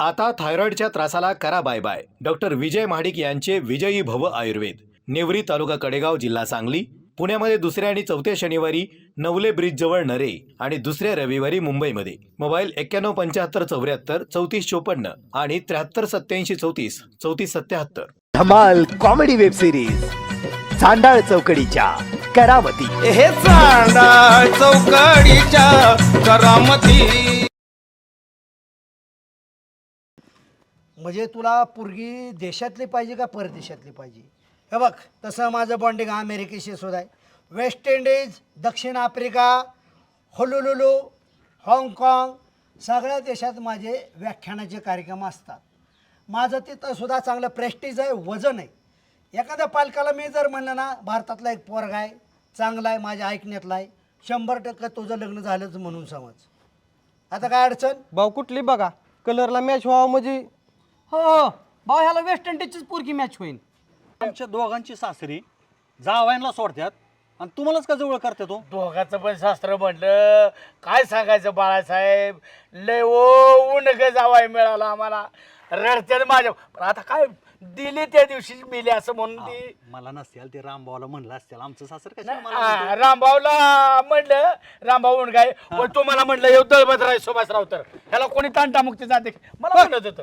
आता थायरॉइडच्या त्रासाला करा bye bye. Doctor Vijay Mahadik यांचे विजयी भव आयुर्वेद. नेवरी तालुका कडेगाव जिल्हा सांगली. पुण्यामध्ये दुसऱ्या आणि चौथ्या शनिवारी नवले ब्रिज जवळ नरे आणि दुसऱ्या रविवारी मुंबईमध्ये. मोबाईल एक्क्याण्णव पंच्याहत्तर चौऱ्याहत्तर चौतीस चोपन्न आणि त्र्याहत्तर सत्याऐंशी चौतीस चौतीस सत्याहत्तर धमाल कॉमेडी वेब सिरीज चांडाळ चौकडीच्या करावती हे चांडा चौकडीच्या करामती. म्हणजे तुला पुरगी देशातली पाहिजे का परदेशातली पाहिजे? हे बघ तसं माझं बॉन्डिंग अमेरिकेशी सुद्धा आहे. वेस्ट इंडिज दक्षिण आफ्रिका होलुलुलू हाँगकाँग सगळ्या देशात माझे व्याख्यानाचे कार्यक्रम असतात. माझं तिथं सुद्धा चांगलं प्रेस्टीज आहे वजन आहे. एखाद्या पालकाला मी जर म्हणलं ना भारतातला एक पोरगा आहे चांगला आहे माझ्या ऐकण्यातला आहे शंभर टक्के तुझं लग्न झालंच म्हणून समज. आता काय अडचण? भाऊ कुठली बघा. कलरला मॅच व्हावं म्हणजे हो भाऊ ह्याला वेस्ट इंडिजचीच पुरकी मॅच होईल. आमच्या दोघांची सासरी जावयाला सोडतात आणि तुम्हालाच का जवळ करते तो? दोघाचं पण शास्त्र म्हटलं काय सांगायचं बाळासाहेब? लय ओ उन ग जावाय मिळाला आम्हाला. रडते माझ्या पण आता काय दिली त्या दिवशी मिली असं म्हणून ती. मला नसतील ते रामभाऊला म्हणलं असतील. आमचं सासर कशाला मला? रामभाऊला म्हणलं रामभाऊ म्हणून काय पण तुम्हाला म्हणलं येऊ दळबतराय सुभाषराव तर. ह्याला कोणी तांटामुक्ती जाते? मला म्हणत होतं.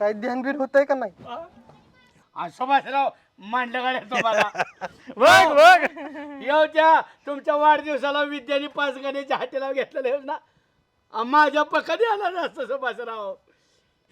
काय ध्यान बिन होत आहे का नाही? आ, सुभाषराव मांडलं गाड्या तुम्हाला बघ बघ. येऊ त्या तुमच्या वाढदिवसाला विद्यानी पाच गाण्याच्या हातीला घेतलेलं हेच ना? आ, माझ्या प कधी आला नसतं सुभाषराव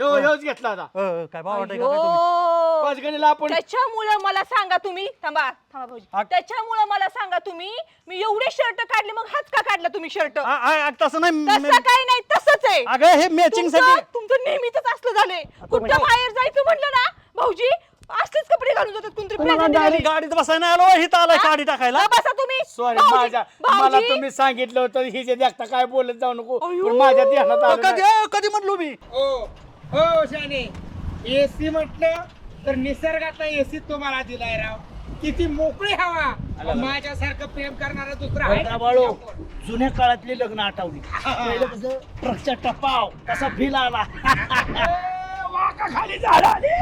हो ह्योच घेतला होता अ, काय भाव वाटाय का काय तुम्ही? पाच गाणीला आपण त्याच्यामुळं मला सांगा तुम्ही. थांबा थांबा भाऊजी. त्याच्यामुळं मला सांगा तुम्ही. मी एवढे शर्ट काढले मग हात का काढला तुम्ही शर्ट आ, आ, आ, तसं नाही तसं मे- काही नाही तसंच आहे. अगं हे मॅचिंगसाठी तुमचं नेहमीच असलं झालंय. कुठं बाहेर जायचं म्हणलं ना भाऊजी असलेच कपडे घालून जातात कोणतरी तुम्हाला present डायरेक्ट दिलेले. गाडीत बसायला नाही आलो हिथं आलाय गाडी टाकायला. हा, बसा तुम्ही. सॉरी भाऊजी, माझ्या मला भाऊजी, तुम्ही सांगितलं होतं ही जे देखता काय बोलत जाऊ नको. अयो. पण माझ्या ध्यानात आलं कधी नाही. अ, कधी म्हणलो मी? हो हो शाने. एसी म्हटलं तर निसर्गातला एसी तुम्हाला दिलाय राव. किती मोकळी हवा. माझ्यासारखं प्रेम करणारा दुसरा आहे. बाळू जुन्या काळातली लग्न आठवली. पहिलं कसं ट्रकचा टपाव कसा फील आला. वाका खाली झाड आली.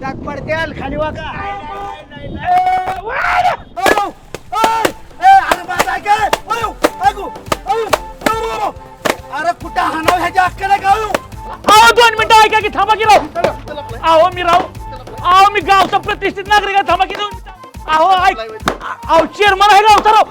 टाक पडत्याल खाली वाका. अरे कुठं हाणाव ह्याच्या अक्कल आहे का? अहो दोन मिनिटं ऐका की थांबा की राव प्रतिष्ठित नागरिक आहे थांबा की दोन अहो ऐक. अहो चेअरमन आहे गावचा राव